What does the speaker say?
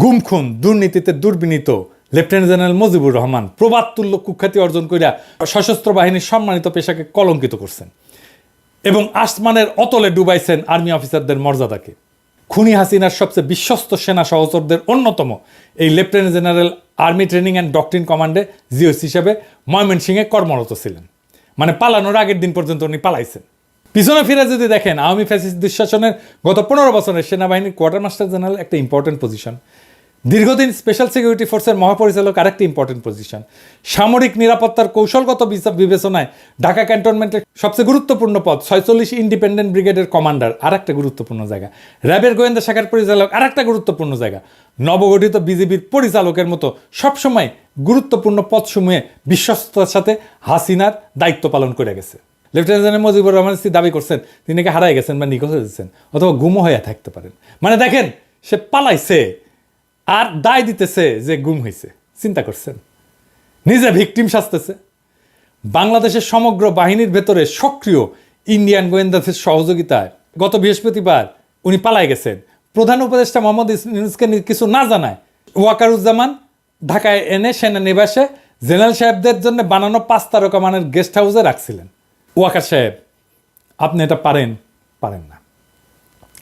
গুম খুন দুর্নীতিতে দুর্বিনীত লেফটেন্যান্ট জেনারেল মুজিবুর রহমান প্রবাদতুল্য কুখ্যাতি অর্জন করিয়া সশস্ত্র বাহিনীর সম্মানিত পেশাকে কলঙ্কিত করছেন এবং আসমানের অতলে ডুবাইছেন আর্মি অফিসারদের মর্যাদাকে। খুনি হাসিনার সবচেয়ে বিশ্বস্ত সেনা সহচরদের অন্যতম এই lieutenant general army training and doctrine কমান্ডে জিওস হিসেবে ময়মনসিংহে কর্মরত ছিলেন। মানে পালানোর আগের দিন পর্যন্ত উনি পালাইছেন। পিছনে ফিরে যদি দেখেন, আওয়ামী ফ্যাসিস্ট দুঃশাসনের গত পনেরো বছরের সেনাবাহিনীর কোয়ার্টার মাস্টার জেনারেল একটা ইম্পর্টেন্ট পজিশন দীর্ঘদিন স্পেশাল সিকিউরিটি ফোর্সের মহাপরিচালক আরেকটি ইম্পর্টেন্ট পজিশন সামরিক নিরাপত্তার কৌশলগত বিবেচনায় ঢাকা ক্যান্টনমেন্টের সবচেয়ে গুরুত্বপূর্ণ পদ ছয়চল্লিশ ইন্ডিপেন্ডেন্ট ব্রিগেডের কমান্ডার আর একটা গুরুত্বপূর্ণ জায়গা। র্যাবের গোয়েন্দা শাখার পরিচালক আর একটা গুরুত্বপূর্ণ জায়গা। নবগঠিত বিজেপির পরিচালকের মতো সবসময় গুরুত্বপূর্ণ পদসমূহে বিশ্বস্ততার সাথে হাসিনার দায়িত্ব পালন করে গেছে। লেফটেন্যান্ট জেনারেল মুজিবুর রহমান দাবি করছেন, তিনি নাকি হারাই গেছেন বা নিখোঁজ হয়েছেন অথবা গুমও হয়ে থাকতে পারেন। মানে দেখেন, সে পালাইছে আর দায় দিতেছে যে গুম হয়েছে চিন্তা করছেন? নিজে ভিকটিম সাজতেছে বাংলাদেশের সমগ্র বাহিনীর ভেতরে সক্রিয় ইন্ডিয়ান গোয়েন্দাদের সহযোগিতায় গত বৃহস্পতিবার উনি পালাই গেছেন। প্রধান উপদেষ্টা মোহাম্মদ ইউনুসকে কিছু না জানায় ওয়াকারুজ্জামান ঢাকায় এনে সেনানিবাসে জেনারেল সাহেবদের জন্য বানানো পাঁচ তারকা মানের গেস্ট হাউসে রাখছিলেন। ওয়াকার সাহেব আপনি এটা পারেন পারেন না।